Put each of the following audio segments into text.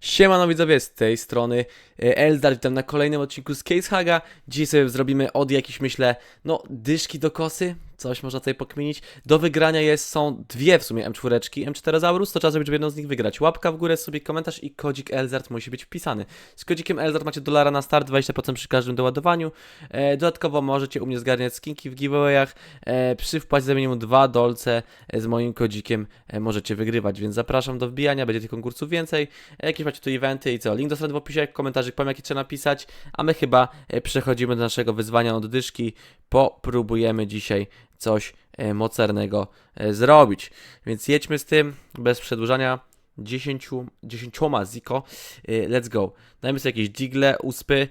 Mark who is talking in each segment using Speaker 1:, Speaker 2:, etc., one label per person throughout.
Speaker 1: Siemano widzowie, z tej strony e, Eldar, witam na kolejnym odcinku z Case Haga. Dzisiaj sobie zrobimy od jakichś, myślę, no, dyszki do kosy, coś można tutaj pokminić. Do wygrania jest, są dwie w sumie M4, M4zaurus, to trzeba zrobić, żeby jedną z nich wygrać. Łapka w górę, sobie komentarz i kodzik Elzard musi być wpisany. Z kodzikiem Elzard macie dolara na start, 20% przy każdym doładowaniu. E, dodatkowo możecie u mnie zgarniać skinki w giveawayach. E, przy wpłacie za minimum 2 dolce e, z moim kodzikiem e, możecie wygrywać, więc zapraszam do wbijania, będzie tych konkursów więcej. E, Jakieś macie tu eventy i co? Link do strony w opisie, komentarzyk powiem jaki trzeba napisać, a my chyba e, przechodzimy do naszego wyzwania od dyszki. Popróbujemy dzisiaj coś e, mocernego e, zrobić. Więc jedźmy z tym, bez przedłużania. 10, 10 ziko. Let's go. Dajmy sobie jakieś digle, uspy.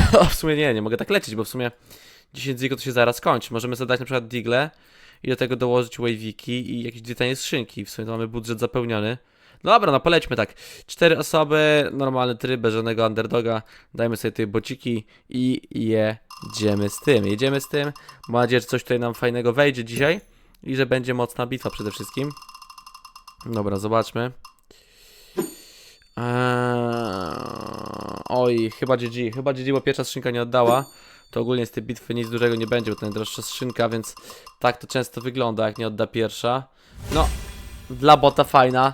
Speaker 1: o, w sumie nie, nie mogę tak lecieć, bo w sumie 10 ziko to się zaraz kończy. Możemy sobie dać na przykład digle i do tego dołożyć waviki i jakieś dwie tanie skrzynki. W sumie to mamy budżet zapełniony. Dobra, no polećmy tak. Cztery osoby, normalny tryb, bez żadnego underdoga. Dajmy sobie te bociki i jedziemy z tym. Jedziemy z tym. Mam nadzieję, że coś tutaj nam fajnego wejdzie dzisiaj i że będzie mocna bitwa przede wszystkim. Dobra, zobaczmy. Eee, oj, chyba GG, chyba GG, bo pierwsza skrzynka nie oddała. To ogólnie z tej bitwy nic dużego nie będzie, bo to najdroższa skrzynka, więc tak to często wygląda, jak nie odda pierwsza. No, dla bota fajna.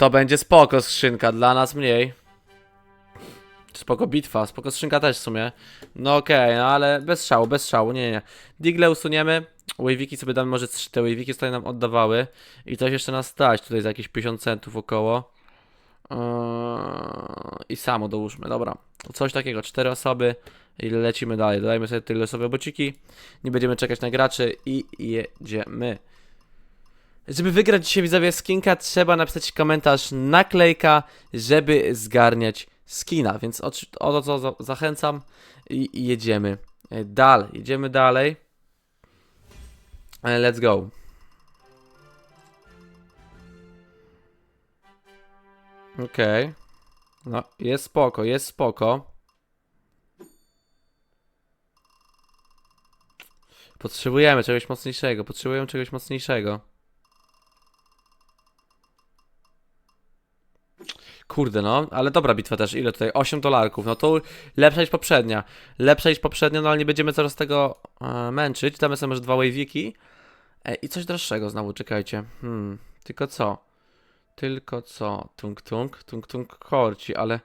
Speaker 1: To będzie spoko skrzynka, dla nas mniej. Spoko bitwa, spoko skrzynka też w sumie. No okej, no ale bez szału, bez szału, nie, nie. Digle usuniemy, waviki sobie damy, może te waviki tutaj nam oddawały. I coś jeszcze nas stać, tutaj za jakieś 50 centów około. Eee, I samo dołóżmy, dobra. Coś takiego, cztery osoby i lecimy dalej. Dodajmy sobie tyle sobie bociki. Nie będziemy czekać na graczy i jedziemy. Żeby wygrać dzisiaj widzowie skinka, trzeba napisać komentarz naklejka, żeby zgarniać skina, więc o, o to co za- zachęcam i, i jedziemy e, dalej. Jedziemy dalej. E, Let's go. Okej. No, jest spoko, jest spoko. Potrzebujemy czegoś mocniejszego, potrzebujemy czegoś mocniejszego. Kurde no, ale dobra bitwa też. Ile tutaj? 8 dolarków. No to lepsza niż poprzednia. Lepsza niż poprzednia, no ale nie będziemy coraz tego e, męczyć. Damy sobie może dwa waviki. E, I coś droższego znowu, czekajcie. Hmm, tylko co? Tylko co? Tung tung, tung tung korci, ale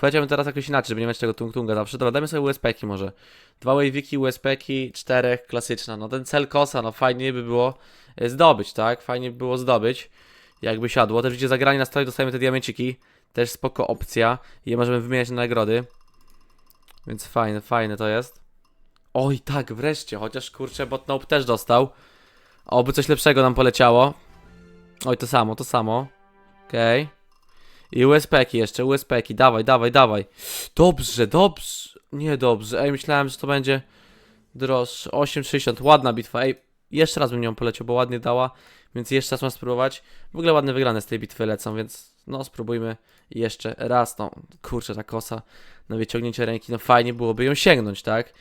Speaker 1: powiedziałbym teraz jakoś inaczej, żeby nie mieć tego tung tunga zawsze. Dobra, dajmy sobie USP-ki może. Dwa waviki, USP-ki, czterech, klasyczna. No ten cel kosa, no fajnie by było e, zdobyć, tak? Fajnie by było zdobyć. Jakby siadło. Też widzicie zagranie na stole dostajemy te diamenciki. Też spoko opcja. I możemy wymieniać na nagrody. Więc fajne, fajne to jest. Oj, tak, wreszcie. Chociaż kurczę, bot nope też dostał. Oby coś lepszego nam poleciało. Oj, to samo, to samo. Okej. I USP-ki jeszcze, USP-ki. Dawaj, dawaj, dawaj. Dobrze, dobrze. Nie dobrze. Ej, myślałem, że to będzie droższe. 8,60. Ładna bitwa. Ej, jeszcze raz bym nią poleciał, bo ładnie dała. Więc jeszcze raz mam spróbować. W ogóle ładne wygrane z tej bitwy lecą, więc no spróbujmy jeszcze raz. No kurczę, ta kosa na wyciągnięcie ręki, no fajnie byłoby ją sięgnąć, tak?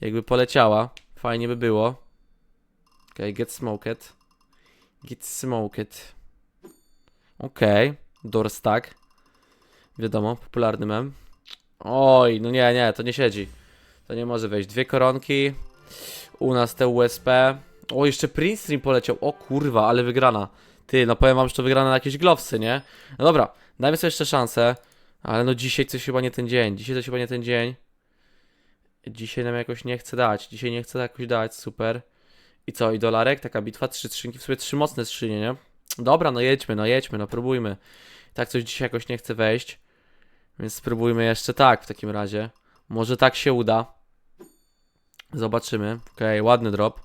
Speaker 1: Jakby poleciała, fajnie by było. Okej, get smoked. Get smoked. Okej, okay. stack. Wiadomo, popularny mem. Oj, no nie, nie, to nie siedzi. To nie może wejść. Dwie koronki. U nas te USP. O, jeszcze Prince Stream poleciał. O kurwa, ale wygrana. Ty, no powiem wam, że to wygrana na jakieś glowsy, nie? No dobra, dajmy sobie jeszcze szansę. Ale no dzisiaj coś chyba nie ten dzień. Dzisiaj coś chyba nie ten dzień. Dzisiaj nam jakoś nie chce dać. Dzisiaj nie chce jakoś dać, super. I co, i dolarek? Taka bitwa, trzy skrzynki, w sobie trzy mocne skrzynie, nie? Dobra, no jedźmy, no jedźmy, no próbujmy. Tak coś dzisiaj jakoś nie chce wejść. Więc spróbujmy jeszcze tak w takim razie. Może tak się uda. Zobaczymy. Okej, ładny drop.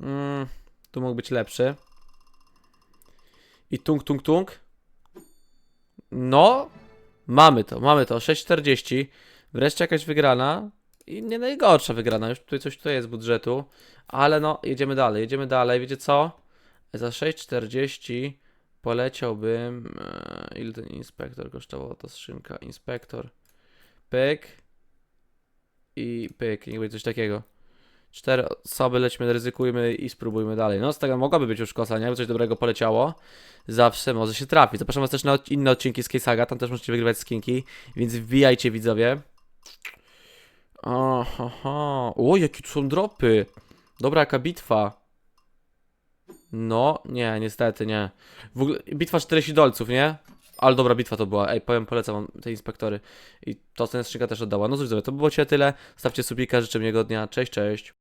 Speaker 1: Mm, tu mógł być lepszy. I tung, tung, tung. No, mamy to, mamy to. 6,40. Wreszcie jakaś wygrana. I nie najgorsza wygrana. Już tutaj coś tutaj jest z budżetu. Ale no, jedziemy dalej, jedziemy dalej. Wiecie co? Za 6,40 poleciałbym. E, ile ten inspektor kosztował? To skrzynka. Inspektor. Pyk. I pyk. Niech będzie coś takiego. Cztery osoby, lećmy, ryzykujmy i spróbujmy dalej. No z tego mogłaby być już kosa, nie? Jakby coś dobrego poleciało. Zawsze może się trafić. Zapraszam was też na inne odcinki z K-Saga, tam też możecie wygrywać skinki, więc wbijajcie widzowie. Oho, o jakie tu są dropy. Dobra, jaka bitwa. No, nie, niestety nie. W ogóle bitwa 40 dolców, nie? Ale dobra bitwa to była. Ej, powiem, polecam wam te inspektory. I to ten skrzynka też oddała. No cóż, to było cię tyle. Stawcie subika, życzę miłego dnia. Cześć, cześć.